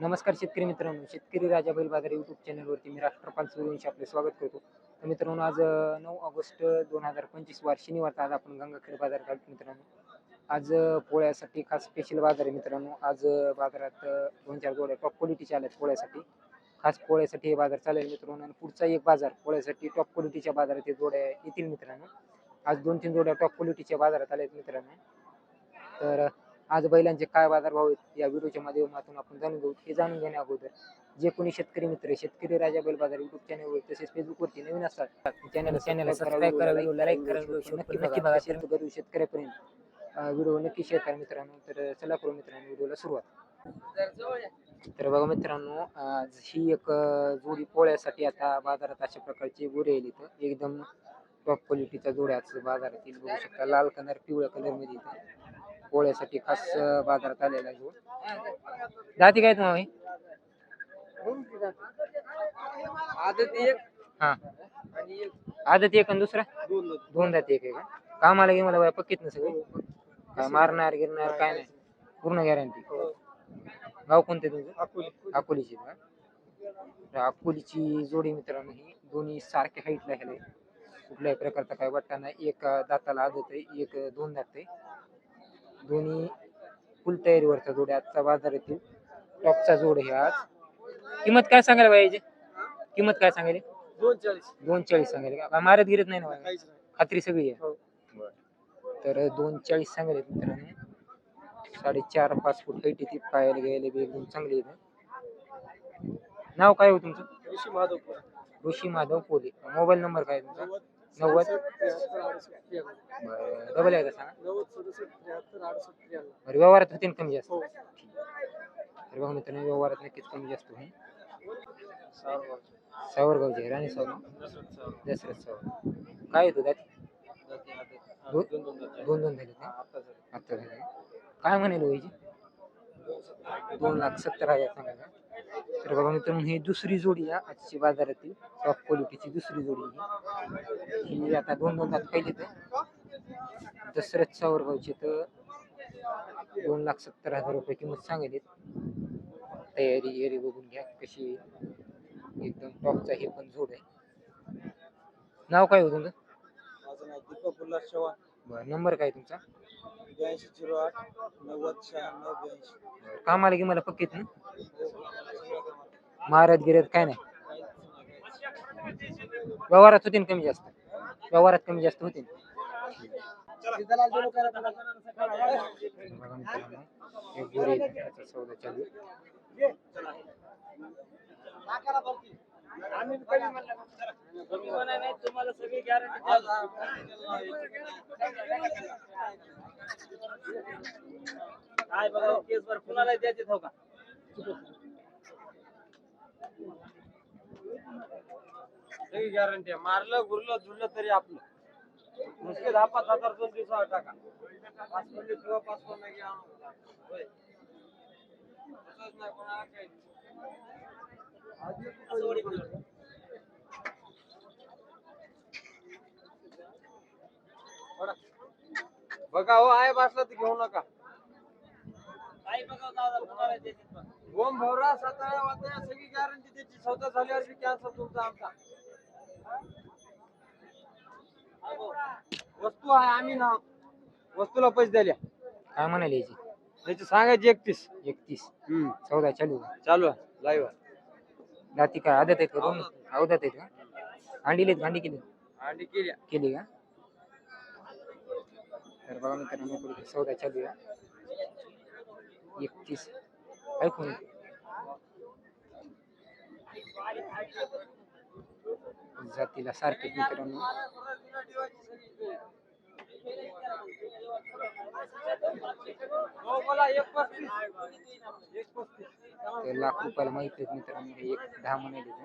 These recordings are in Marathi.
नमस्कार शेतकरी मित्रांनो शेतकरी राजा बैल बाजार युट्यूब चॅनलवरती मी राष्ट्रपाल सूर्यवंशी आपले स्वागत करतो. तर मित्रांनो आज नऊ ऑगस्ट दोन हजार पंचवीस वार शनिवारचा आज आपण गंगाखेड बाजार काढतो मित्रांनो. आज पोळ्यासाठी खास स्पेशल बाजार आहे मित्रांनो. आज बाजारात दोन चार जोड्या टॉप क्वालिटीच्या आल्यात पोळ्यासाठी. खास पोळ्यासाठी हे बाजार चालेल मित्रांनो. आणि पुढचा एक बाजार पोळ्यासाठी टॉप क्वालिटीच्या बाजारात हे जोड्या येतील मित्रांनो. आज दोन तीन जोड्या टॉप क्वालिटीच्या बाजारात आल्या आहेत मित्रांनो. तर आज बैलांचे काय बाजारभाव आहेत या व्हिडिओच्या माध्यमातून आपण जाणून घेऊ. हे जाणून घेण्या अगोदर जे कोणी शेतकरी मित्र शेतकरी राजा बैल बाजार युट्यूब चॅनलवर तसेच फेसबुकवरती नवीन असतात चॅनल चॅनल सबस्क्राईब करा व्हिडिओला लाईक करा व्हिडिओ नक्की नक्की बघा. शेतकरी शेतकऱ्यापर्यंत व्हिडिओ नक्की शेअर करा मित्रांनो. तर चला करू मित्रांनो व्हिडिओला सुरुवात. तर बघा मित्रांनो आज ही एक जोडी पोळ्यासाठी आता बाजारात अशा प्रकारची गुरे येईल इथं एकदम टॉप क्वालिटीचा जोड्या बाजारात येईल बघू शकता. लाल कलर पिवळ्या कलरमध्ये इथं पोळ्यासाठी खास बाजारात आलेला आहे. जाती काय तुम्हाला आदत एक. हा. आणि एक आदत एक आणि दुसरा? दोन दोन जाती एक आहे का? कामाला गे मला पक्कीत ना सगळे काय मारणार गिरणार काय नाही? पूर्ण गॅरंटी गाव कोणते तुमचं? अकोले. अकोलीची का? तर अकोलीची जोडी मित्रांनो ही दोन्ही सारख्या हाईटला ह्याला. कुठल्याही प्रकारचा काय वाटता नाही. एक अं, दाताला आदत आहे एक अं, दोन दात आहे. दोन्ही फुल तयारीवरचा जोड आहे आजचा बाजारातील टॉपचा जोड आहे आज. किंमत काय सांगायला पाहिजे किंमत काय सांगायला? दोन चाळीस दोन चाळीस सांगायला का? मारत गिरत नाही ना बाई? काहीच नाही. खात्री सगळी आहे. हो. तर दोन चाळीस सांगायला मित्रांनो. साडेचार पाच फूट हाईट ती. पायाला गेले बी एकदम चांगली आहे. नाव काय हो तुमचं? ऋषी माधवपूर. ऋषी माधव पोले मोबाईल नंबर काय आहे तुमचा? नव्वद नव्वद? बरं, डबल आहे का सांगा बरं व्यवहारात होतील कमी जास्त. हो तर बघा मित्रांनो व्यवहारात नक्कीच कमी जास्त होईल. सावरगावचे राणी सावर दशरथ सावर काय येतो त्यात? जाती दोन- दोन झाले हा, का आता झाले. काय म्हणेल वयची दोन लाख सत्तर हजार सांगा का तर बघा मित्रांनो ही दुसरी जोडी आहे आजची बाजारातील. टॉप क्वालिटीची दुसरी जोडी ही. ही आता दोन दोन लाख पहिले तर दसरथ सावरगावची तर दोन लाख सत्तर हजार रुपये किंमत सांगितली तयारी एरी बघून घ्या कशी. एकदम टॉपचा हे पण जोड आहे. नाव काय हो तुमचं? माझं नाव दीपक उल्हास चव्हाण. बरं नंबर काय तुमचा? ब्याऐंशी झिरो आठ नव्वद शहाण्णव ब्याऐंशी. कामाला की मला पक्कीत ना? महाराज गिरत काय नाही. व्यवहारात होते ना कमी जास्त? व्यवहारात कमी जास्त होते ना. बघा मित्रांनो, एक गोरे आहे, त्याचा सौदा चालू आहे. तुम्हाला सगळी गॅरंटी काय बघा केस वर कुणाला द्यायचे हो का सगळी गॅरंटी आहे मारलं गुरलं जुळलं तरी आपलं नुसते दहा पाच हजार दोन दिवसावर टाका पाच म्हणजे किंवा पाच पन्नास घ्या होय. तसंच नाही कोणाला काही. बघा. बघा हो आहे बसला तर घेऊ नका. गोम भवरा सातारा वाता सगळी गॅरंटी त्याची सौदा झाल्यावर बी कॅन्सल तुमचा आमचा. वस्तू आहे आम्ही ना वस्तूला पैसे द्याल्या काय म्हणाले याची? त्याची सांगायची एकतीस. एकतीस. चौदा चालू आहे. चालू आहे लाईव्ह दाती काय आदत आहेत का दोन? अवदात आहेत का? अंडीलेत गांडी केली? आणि केल्या केली का? तर बघा मित्रांनो पुढे चौदा चालू आहे एकतीस ऐकून जातीला सारखे मित्रांनो हो बोला एक पस्तीस एक पस्तीस ते लाख रुपयाला माहिती आहेत मित्रांनो हे एक दहा म्हणाले ते.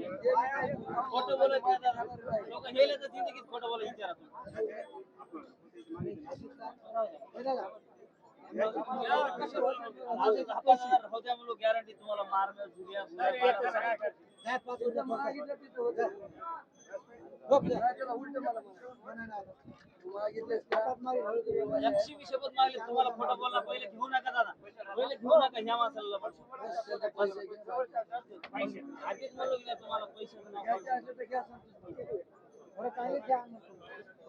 खोटं बोलत नाही दादा. लोक हेले तर जिंदगीत खोटं बोलत विचारा तुम्ही. अजून आपण होत्या म्हणून गॅरंटी तुम्हाला मारणं जुड्या शपथ मागले तुम्हाला खोटं बोलला पहिले घेऊ नका दादा. पहिले घेऊ नका ह्या माणसाला पैसे. आधीच म्हणलो तुम्हाला पैसे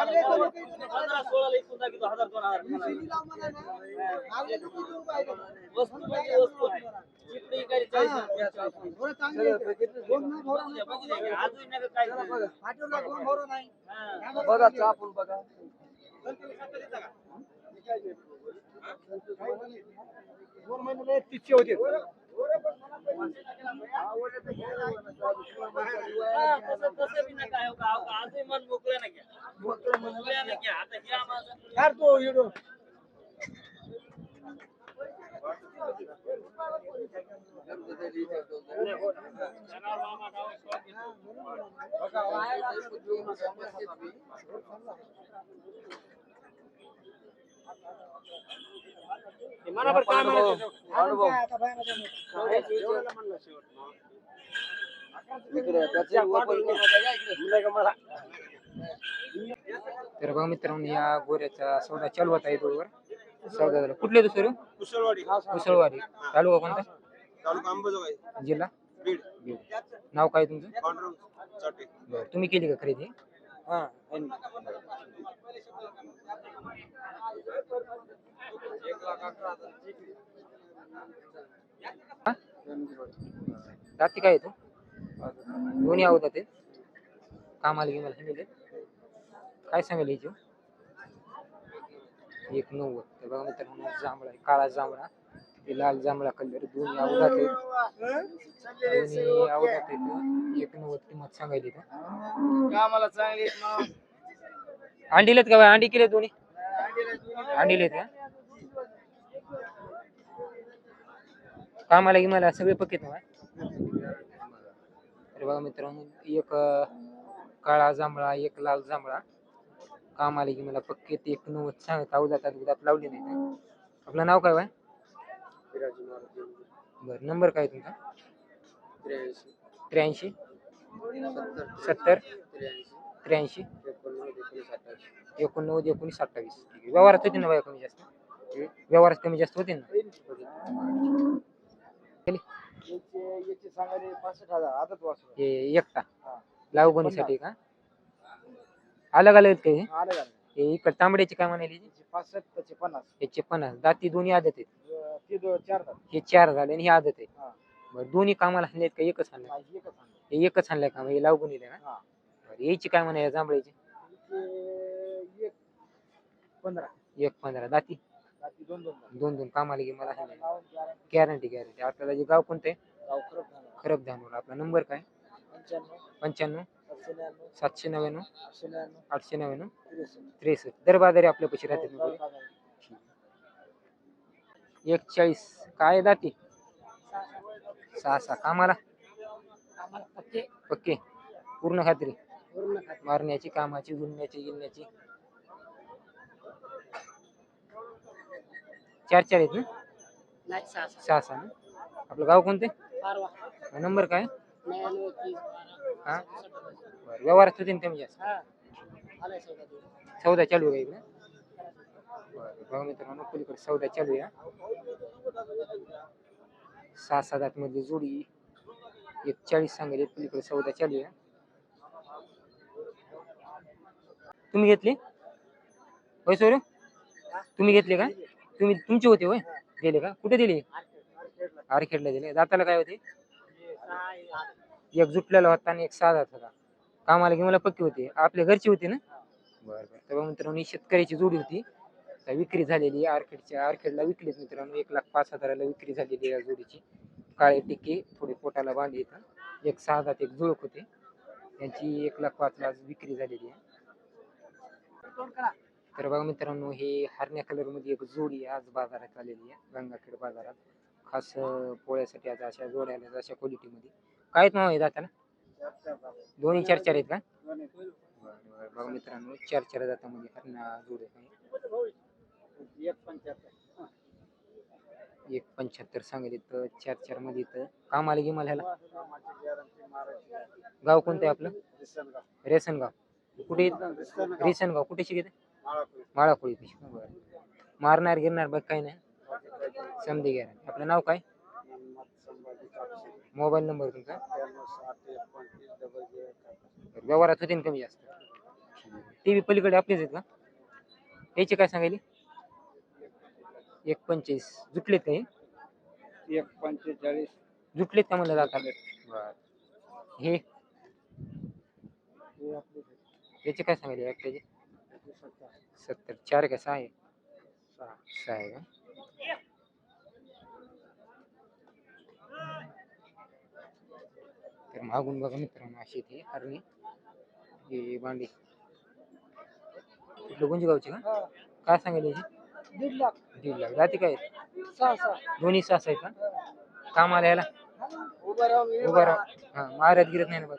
पंधरा सोळाला इकून दाखवतो हजार दोन हजार. खाणार. वस्तू म्हणजे वस्तू चिपडी काही चाळीस अजून का काय. हा. बघा चापून बघा. तिचे होते. हा, तसं तसं बी नका हो का, हो आजही मन मोकळं नाही घ्या मोकळ्या नाही घ्या आता ह्या माणसाला तर बघा मित्रांनो या गोऱ्याचा सौदा चालू होता बरोबर सौदा झाला. कुठले दुसरं? कुशलवाडी कुसळवाडी तालुका कोणता? जिल्हा? बीड. नाव काय तुमचं? बरं तुम्ही केली का खरेदी? हा हा? जाती काय येतो दोन्ही आवडतात ते कामाला हिंडले. काय सांगेल याची? एक नव्वद. तर बघा मित्रांनो जांभळा काळा जांभळा. ते लाल जांभळा कलर दोन्ही आवडत आहेत. दोन्ही आवडत आहेत. एक नव्वद किंमत सांगायली कामाला चांगली अंडीलेत का बाई? अंडी केले दोन्ही? अंडीलेत का? कामाला गिमाला सगळे पक्केत ना तर बघा मित्रांनो एक काळा जांभळा एक लाल जांभळा. कामाला गिमाला पक्केत एक नव्वद सांगत अवजातात उदात लावले नाही आपलं नाव काय बाय? बरं नंबर काय तुमचा? त्र्याऐंशी. सत्तर. त्र्याऐंशी. एकोणनव्वद एकोणीस अठ्ठावीस. व्यवहारात होते ना बाया कमी जास्त? व्यवहारात कमी जास्त होते ना? एकटा. लावगणीसाठी का? अलग अलग आहेत का हे? आलं हे इकडे तांबड्याचे काय म्हणाले? त्याची पासष्ट त्याचे पन्नास. याचे पन्नास. दाती दोन्ही आदत आहेत. अं, ते दो- चार हे चार झाले आणि हे आदत आहे. हा. बरं दोन्ही कामाला आणले का? एकच आणलं एकच आणलं. हे एकच आणलंय का? हे लावगुनीला ना? हा. बरं याची काय म्हणा या जांभळ्याची? ते एक पंधरा. एक पंधरा. दाती बाकी दोन दोन तास. दोन दोन कामाला घे मला नाव guarantee. गॅरंटी गॅरंटी आपल्याला जे गाव कोणतं आहे? गाव खरंच. खरब धानवर आपला नंबर काय? पंच्याण्णव. पंच्याण्णव. सातशे नव्याण्णव. आठशे नव्याण्णव. त्रेसष्ट. त्रेसष्ट. दर बाजारी आपल्या पैसे राहतात. एक चाळीस काय दाती सहा सहा. कामाला? पक्के. पूर्ण खात्री? मारण्याची कामाची गिनण्याची चार चार आहेत ना? सहा सहा. ना? आपलं गाव कोणते? नंबर काय? हा? बरं व्यवहारात होते ना कमी जास्त चौदा चालू आहे इकडे? बरं बघा मित्रांनो पलीकडे चौदा चालू आहे हा. सहा सात आठमध्ये जोडी एक चाळीस सांगेल पलीकडे चौदा चालू आहे तुम्ही घेतली? होय सोरे तुम्ही घेतले का? तुम्ही तुमचे होते होय? दिले का? कुठे दिले? आरखेडला दिले. दाताला काय होते? एक जुटलेला होता आणि एक साधा होता. कामाला की मला पक्की होती. आपल्या घरची होती ना? बरं बरं. तेव्हा मित्रांनो शेतकऱ्याची जोडी होती. तर विक्री झालेली आहे आरखेडच्या आरखेडला विकलीच मित्रांनो एक लाख पाच हजाराला विक्री झालेली या जोडीची. काळे टिक्के थोडे पोटाला बांधले येतात एक सहा सात एक जुळक होते. यांची एक लाख पाच लाख विक्री झालेली आहे. तर बघा मित्रांनो हे हरण्या कलरमध्ये एक जोडी आज बाजारात आलेली आहे. गंगाखेड बाजारात. खास पोळ्यासाठी आज अशा जोड्या अशा क्वालिटी काय नाव आहे दाताला दोन्ही चार चार आहेत का. बघा मित्रांनो चार चार हरण्या जोड्या आहे. एक पंच्याहत्तर. सांगितले तर चार चारमध्ये तर कामाला गे मला गाव कोणतं आहे आपलं? रेसनगाव. कुठे? रेसनगाव. कुठे शिकत माळाखोळी बरं. मारणार गिरणार बघ काही नाही. समधी घ्या आपलं नाव काय? मोबाईल नंबर तुमचा? बरं, व्यवहारात होते ना कमी जास्त? टी व्ही पलीकडे आपलेच आहेत का याचे काय सांगायले? एक पंचवीस जुटलेत का हे? एक पंचेचाळीस. जुटलेत का म्हणलं जाता हे? याचे काय सांगायले? एकट्याचे? सत्तर. चार का सहा आहे? सहा आहे का? तर मागून बघा मित्रांनो अशी ती हरणी हे भांडी कुठलं? गुंजी गावची का? काय सांगायला याची? दीड लाख. दीड लाख. जाती काय? आहेत? सहा सहा. दोन्ही सास आहेत का कामाला याला उभा राहून उभा राहा हा महाराज गिरत नाही ना बघ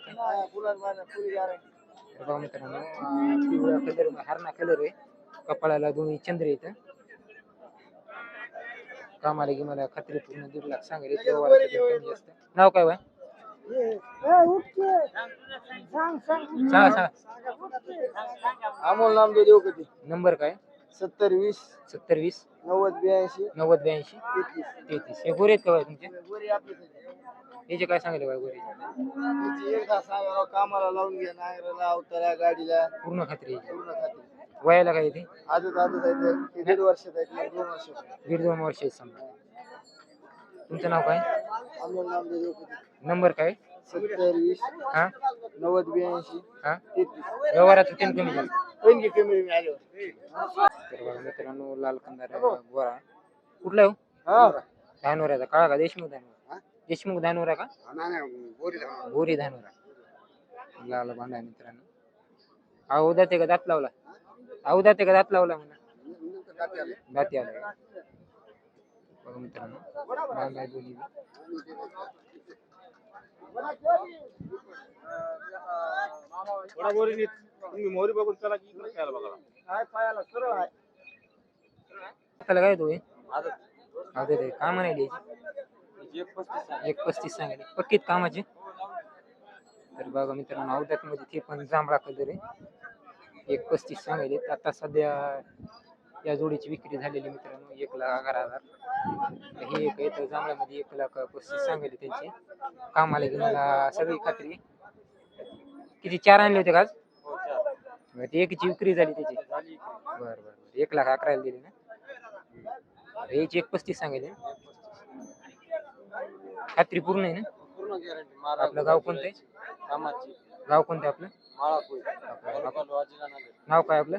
तर बघा मित्रांनो पिवळा कलर हरणा कलर आहे. कपाळाला दोन्ही चंद्र येत कामाला की मला खात्री पूर्ण दीड लाख कमी जास्त. नाव काय बाय सांगा सांगा अमोल नामदेव देऊ कधी नंबर काय? सत्तर वीस सत्तर वीस. नव्वद ब्याऐंशी. नव्वद ब्याऐंशी. तेहतीस. तेहतीस. हे गोरे आहेत का तुमचे? गोरी आपली याचे काय सांगितले बाय गोरे? तिची एकदा सांगा कामाला लावून घ्या नांगराला अवताला गाडीला. पूर्ण खात्री आहे. पूर्ण खाते वयाला काय येते आजच आजच आहे ते. दीड वर्षात आहे दोन वर्षात. दीड दोन वर्ष समजा. तुमचं नाव काय? नंबर काय? सत्तर वीस हा? नव्वद ब्याऐंशी हा? तेहतीस. व्यवहारात होते ना कमी तर बघा मित्रांनो लाल कंदार गोरा. कुठला हो? हा. धानोऱ्याचा. काळा का? देशमुख धानोरा? देशमुख धानोरा का? गोरी धानोरा. लाल भांडा आहे मित्रांनो. अवदात आहे का दात लावला? अवदात आहे का दात लावला म्हणा? दाती आला? बघा मित्रांनो बांधा आहे दोन्ही बी. तुम्ही मोहरी बघून चला की इकडे खायला बघा काय पायाला सरळ आहे दाताला काय तो हे? आदत. आहे काय म्हणायली एक पस्तीस आहे. एक पस्तीस सांगितले पक्कीत कामाचे तर बघा मित्रांनो अवदात मध्ये ते पण जांभळा कलर आहे एक पस्तीस सांगायले आता सध्या या जोडीची विक्री झालेली मित्रांनो एक लाख अकरा हजार. हे एक आहे तर जांभळ्यामध्ये एक लाख पस्तीस सांगायले त्यांचे. कामाला की मला सगळी खात्री. किती चार आणले होते का ते एकीची विक्री झाली त्याची. बरं बरं एक लाख अकराला दिले ना? याची एक पस्तीस सांगायले खात्री पूर्ण आहे ना? आपलं गाव कोणतं आहे? गाव कोणतं आहे आपलं? नाव काय आपलं.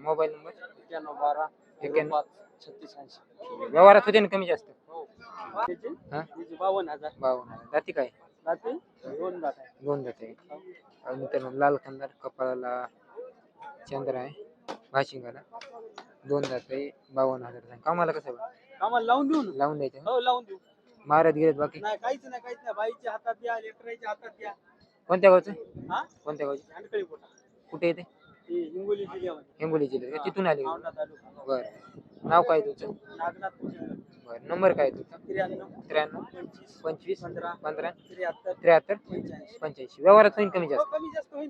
Mobile number? एक्क्याण्णव बारा एक्क्याण्णव. छत्तीस ऐंशी. व्यवहारात होते ना कमी जास्त? हो. बावन्न हजार. बावन्न हजार. जाती काय? दोन जात आहे. दोन जाते आणि मित्रांनो लाल कंदार कपाळाला चंद्र आहे. भाशिंगाला दोन जाते बावन्न हजार. कामाला कसं आहे? कामाला लावून देऊ लावून द्यायचं? हो लावून देऊ. महाराज गेलेत बाकी? नाही काहीच नाही काहीच नाही. बाईच्या हातात द्या लेकराच्या हातात द्या कोणत्या गावचं? हा? कोणत्या गावचे? कुठे येते ही हिंगोली जिल्ह्यात? तिथून आले बरं. नाव काय तुमचं? पूजा बरं. नंबर काय तुमचा? त्र्याण्णव. पंचवीस. पंधरा. त्र्याहत्तर. पंच्याऐंशी. व्यवहारात होईल कमी हो, जास्त आहे.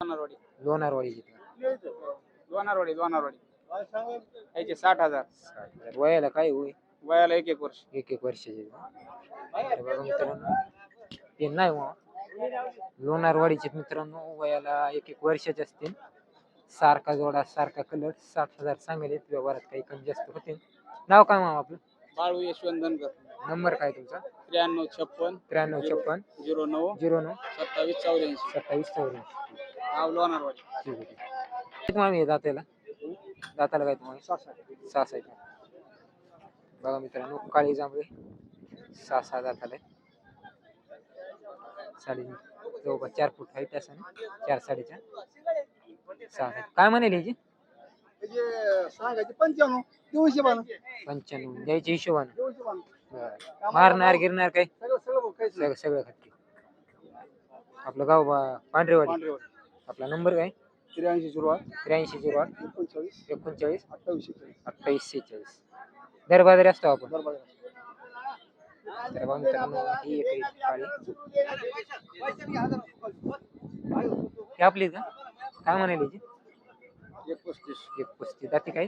लोणारवाडी. लोणारवाडी लोणारवाडी लोणारवाडी. याचे साठ हजार. वयाला काय होईल? वयाला एक एक वर्ष. एक एक वर्षाचे. मित्रांनो. ते नाही हो. लोणारवाडीचे मित्रांनो वयाला एक एक वर्षाचे असतील. सारखा जोडा सारखा कलर साठ हजार सांगेल व्यवहारात काही कमी जास्त होते. नाव काय मामा आपलं? बाळू यशवंत नंबर काय तुमचा? त्र्याण्णव छप्पन त्र्याण्णव छप्पन झिरो नऊ झिरो नऊ सत्तावीस चौऱ्याऐंशी. सत्तावीस चौऱ्याऐंशी. गाव लोणारवाडी ठीक आहे आहे. किती मामी आहे दाताला दाताला काय तुम्हाला? सहा साईट बघा मित्रांनो काळी जांभळे सहा सहा दाताला आहे. साडे जवळपास चार फूट हाईट असं चार साडेचार. सहा काय म्हणाले ह्याची सांगायचे पंच्याण्णव देऊ हिशोबानं. पंच्याण्णव द्यायच्या हिशोबानं. देऊ हिशोबानं. बरं. मारणार गिरणार काय? सगळं सगळं काहीच नाही. सगळं सगळं खाते आपलं गाव बा- पांढरेवाडी. पांढरेवाडी. आपला नंबर काय? त्र्याऐंशी आठ. त्र्याऐंशी झिरो आठ. एकोणचाळीस. एकोणचाळीस. अठ्ठावीस शेहेचाळीस. अठ्ठावीस सेहेचाळीस असतो आपण. बरोबर आहे. तर बघा मित्रांनो ही एक आहे काळी ही आपली का? काय म्हणाली एक पस्तीस एक पस्तीस जाती काय?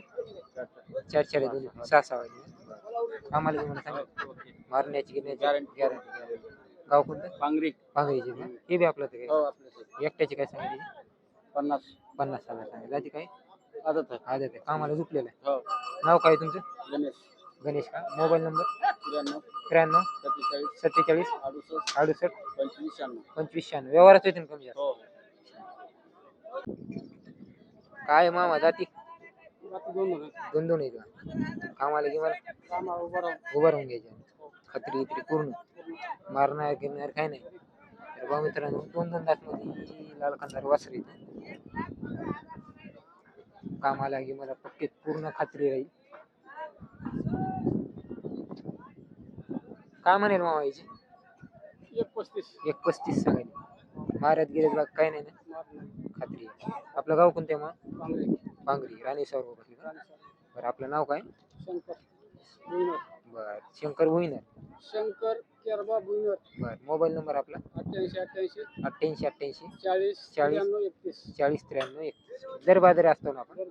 चार चार आहे दोन्ही. सहा सहा वाजले आम्हाला तुम्हाला सांगा. मारण्याची गिरण्याची Guarantee. गॅरंटी गाव कोणतं? पांगरी पांगरीची ना? हे बी आपलं हो काय आपल्या एकट्याची काय सांगितली? पन्नास. पन्नास हजार सांगितली. जाती काय? आदत आहे. आदत आहे. कामाला झुकलेलं आहे. हो. नाव काय तुमचं? गणेश. गणेश का? Mobile number? त्र्याण्णव. त्र्याण्णव. सत्तेचाळीस. सत्तेचाळीस. अडुसष्ट. अडुसष्ट. पंचवीस शहाण्णव. पंचवीस शहाण्णव. व्यवहारात कमी जास्त हो. काय मामा जाती? दोन हजार दोन दोन आहेत कामाला की मला कामाला उभं राहून. उभं राहून घ्यायचे. खत्री इत्री पूर्ण. मारणार गिरणार काय नाही. तर बघा मित्रांनो दोन दोन दात मध्ये लाल खानदार वासरी कामाला की मला पक्के पूर्ण खात्री राहील. काय म्हणेल मामा याची एक पस्तीस एक पस्तीस सांगायला महाराज गिरत बाग काय नाही ना? खात्री आहे. आपलं गाव कोणतं मग पांगरी. पांगरी. राणेश्वर का बरं आपलं नाव काय? शंकर भुईनर. बरं शंकर भुईनर. शंकर केरबा भुईनर. बरं मोबाईल नंबर आपला? अठ्ठ्याऐंशी अठ्ठ्याऐंशी. अठ्ठ्याऐंशी अठ्ठ्याऐंशी. चाळीस चाळीस. त्र्याण्णव एकतीस. चाळीस त्र्याण्णव एक दर बाजारी असतो ना आपण?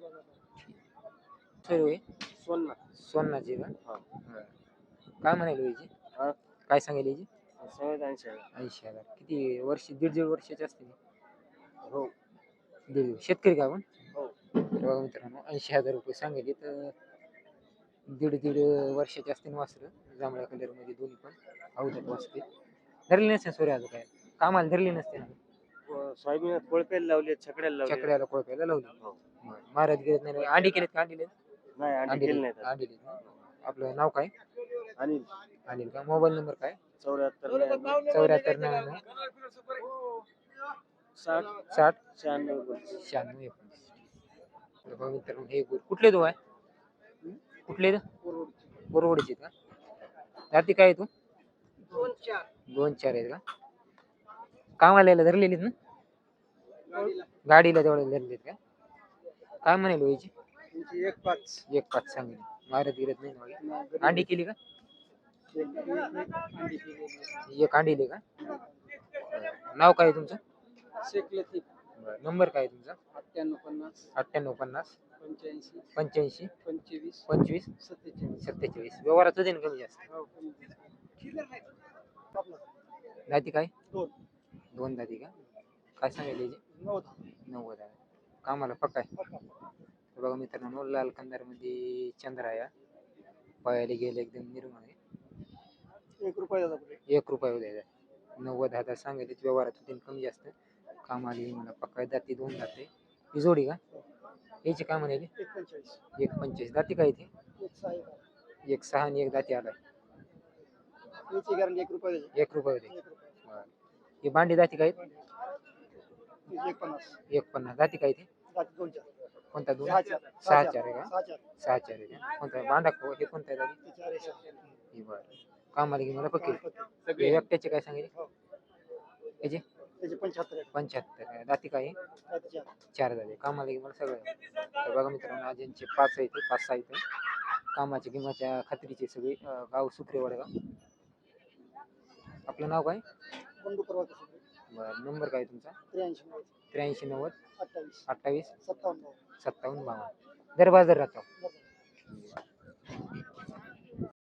सर्व आहे. सोन्नाथ. सोन्नाची का? हा. बरं. काय म्हणाली याची हा? काय सांगेल याची? ऐंशी ऐंशी हजार. किती वर्ष दीड दीड वर्षाचे असते हो? दीड शेतकरी का आपण? हो. तर बघा मित्रांनो ऐंशी हजार रुपये सांगितले तर दीड दीड वर्षाचे असतील वासरं. जांभळ्या कलरमध्ये दोन्ही पण. अवधत वाचते धरले नसते सोरे अजून काय? कामाला धरली नसते ना? सोयाबीन कोळपेला लावले छकड्याला लावले. चकड्याला कोळप्याला लावली. हो. महाराज गिरत नाही अंडी केलेत का? अंडी नाही अंडी केली नाही? आपलं नाव काय? अनिल. अनिल का? मोबाईल नंबर काय? चौऱ्याहत्तर चौऱ्याहत्तर नव्याण्णव. साठ. साठ. शहाण्णव. शहाण्णव एकोणतीस. तर बघा मित्रांनो हे गुर कुठले तो आहे कुठले बोरवडीचे का? जाती काय आहे तू? दोन चार आहेत का? कामाला यायला धरलेलीत ना? गाडीला तेवढे धरलेत का? काय म्हणाल व्हायची त्यांची एक पाच. एक पाच सांगेल मारत गिरत नाही ना. अंडी केली का? एक अंडी दिली का. नाव काय आहे तुमचं? शेख लतीफ. बरं. नंबर काय आहे तुमचा? अठ्ठ्याण्णव पन्नास. अठ्ठ्याण्णव पन्नास. पंच्याऐंशी. पंच्याऐंशी. पंचवीस. पंचवीस. सत्तेचाळीस. सत्तेचाळीस. व्यवहारात होते ना कमी जास्त. हो. दाती काय? दोन. दोन दाती का? काय सांगायला याची नव्वद. नव्वद आहे. कामाला पक्का आहे? बघा मित्रांनो लाल कंदारमध्ये चंद्र आहे. पायाला गेले एकदम निर्मळ आहे. एक रुपया पुढे एक रुपये द्यायचा नव्वद हज़ार सांगायचे व्यवहारात होते कमी जास्त. कामाला मला आहे. दाती दोन दाते ही जोडी का? याची काय म्हणाली? एक पंचेचाळीस एक दाती काय ती? एक सहा एक एक सहा आणि एक दाती आलाय. याची गॅरंटी एक रुपया द्यायची एक रुपये एक रुपये. बरं. ही भांडी दाती काय? एक पन्नास. एक पन्नास. दाती काय ते? जाती दोन चार. कोणता दोन? सहा चार. सहा चार आहे का? सहा चार. सहा चार आहे का? कोणता? भांडा हे कोणता आहे दादी ते चार आहे सहा. ही बरं. कामाला की मला पक्की सगळे. एकट्याचे काय सांगितले? हो. याचे त्याचे पंच्याहत्तर आहे पंच्याहत्तर आहे. दाती काय आहे? चार झाले कामाला की मला सगळं. आहे. तर बघा मित्रांनो आज यांचे पाच आहेत पाच सहा आहेत. कामाच्या किंमतच्या खात्रीचे सगळे अं, गाव वडगाव आपलं नाव काय? बरं नंबर काय तुमचा? त्र्याऐंशी नव्वद. त्र्याऐंशी नव्वद. अठ्ठावीस. अठ्ठावीस. सत्तावन्न. नव्वद सत्तावन्न बावन्न. दर बाजार राहतो.